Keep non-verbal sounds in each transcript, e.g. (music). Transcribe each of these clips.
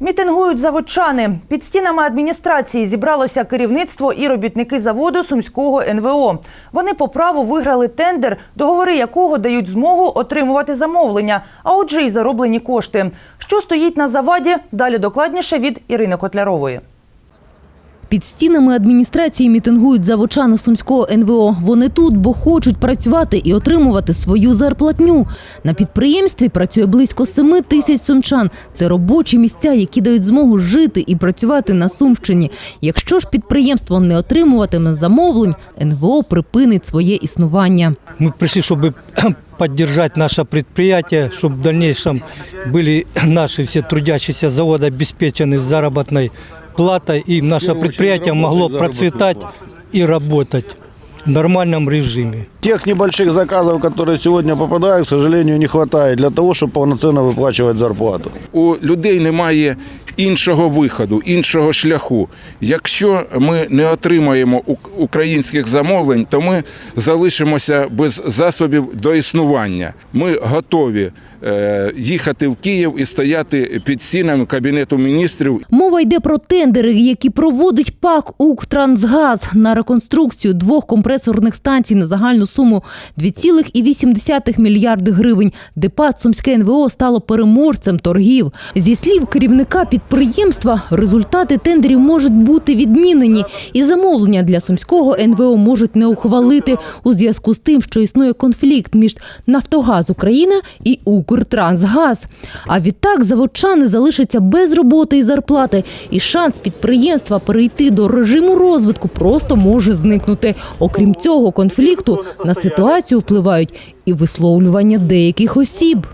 Мітингують заводчани. Під стінами адміністрації зібралося керівництво і робітники заводу Сумського НВО. Вони по праву виграли тендер, договори якого дають змогу отримувати замовлення, а отже, й зароблені кошти. Що стоїть на заваді? Далі докладніше від Ірини Котлярової. Під стінами адміністрації мітингують заводчани Сумського НВО. Вони тут, бо хочуть працювати і отримувати свою зарплатню. На підприємстві працює близько семи тисяч сумчан. Це робочі місця, які дають змогу жити і працювати на Сумщині. Якщо ж підприємство не отримуватиме замовлень, НВО припинить своє існування. Мы пришли, чтобы (clears throat) поддержать наше предприятие, чтобы в дальнейшем были наши все трудящиеся заводы обеспечены заработной платой, и наше предприятие могло процветать и работать в нормальном режиме. Тех небольших заказов, которые сегодня попадают, к сожалению, не хватает для того, чтобы полноценно выплачивать зарплату. у людей немає іншого виходу, іншого шляху. Якщо ми не отримаємо українських замовлень, то ми залишимося без засобів до існування. Ми готові е, їхати в Київ і стояти під стінами кабінету міністрів Мова йде про тендери, які проводить ПАК «Укртрансгаз» на реконструкцію двох компресорних станцій на загальну суму 2,8 мільярди гривень. Депат Сумське НВО стало переможцем торгів. Зі слів керівника підприємства, результати тендерів можуть бути відмінені, і замовлення для сумського НВО можуть не ухвалити у зв'язку з тим, що існує конфлікт між Нафтогаз Україна і Укртрансгаз. А відтак заводчани залишаться без роботи і зарплати, і шанс підприємства перейти до режиму розвитку просто може зникнути. Окрім цього конфлікту на ситуацію впливають і висловлювання деяких осіб.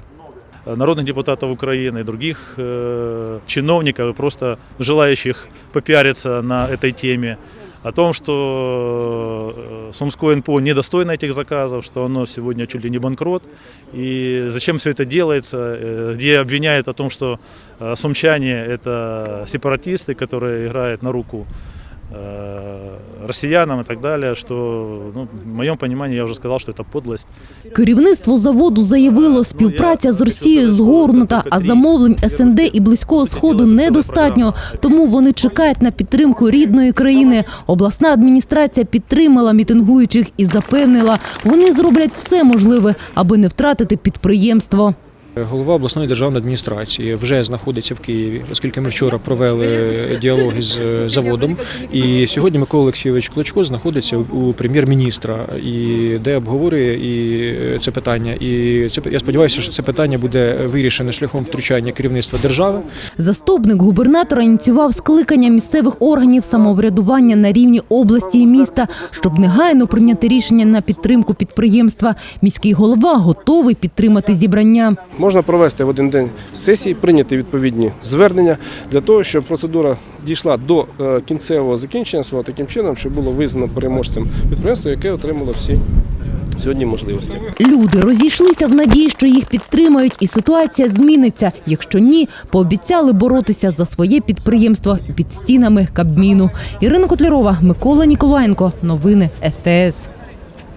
Народных депутатов Украины других э, чиновников, и просто желающих попиариться на этой теме, о том, что э, Сумское НПО недостойно этих заказов, что оно сегодня чуть ли не банкрот, и зачем все это делается, э, где обвиняют о том, что сумчане – это сепаратисты, которые играют на руку э, россиянам и так далее, что, ну, в моем понимании, я уже сказал, что это подлость. Керівництво заводу заявило, співпраця з Росією згорнута, а замовлень СНД і близького сходу недостатньо. Тому вони чекають на підтримку рідної країни. Обласна адміністрація підтримала мітингуючих і запевнила, вони зроблять все можливе, аби не втратити підприємство. Голова обласної державної адміністрації вже знаходиться в Києві, оскільки ми вчора провели діалоги з е, заводом. І сьогодні Микола Олексійович Клочко знаходиться у прем'єр-міністра, і де обговорює і е, це питання. І це я сподіваюся, що це питання буде вирішене шляхом втручання керівництва держави. Заступник губернатора ініціював скликання місцевих органів самоврядування на рівні області і міста, щоб негайно прийняти рішення на підтримку підприємства. Міський голова готовий підтримати зібрання. Можна провести в один день сесії, прийняти відповідні звернення для того, щоб процедура дійшла до е, кінцевого закінчення свого таким чином, щоб було визнано переможцем підприємство, яке отримало всі сьогодні можливості. Люди розійшлися в надії, що їх підтримають, і ситуація зміниться. Якщо ні, пообіцяли боротися за своє підприємство під стінами Кабміну. Ірина Котлярова, Микола Ніколаєнко. Новини СТС.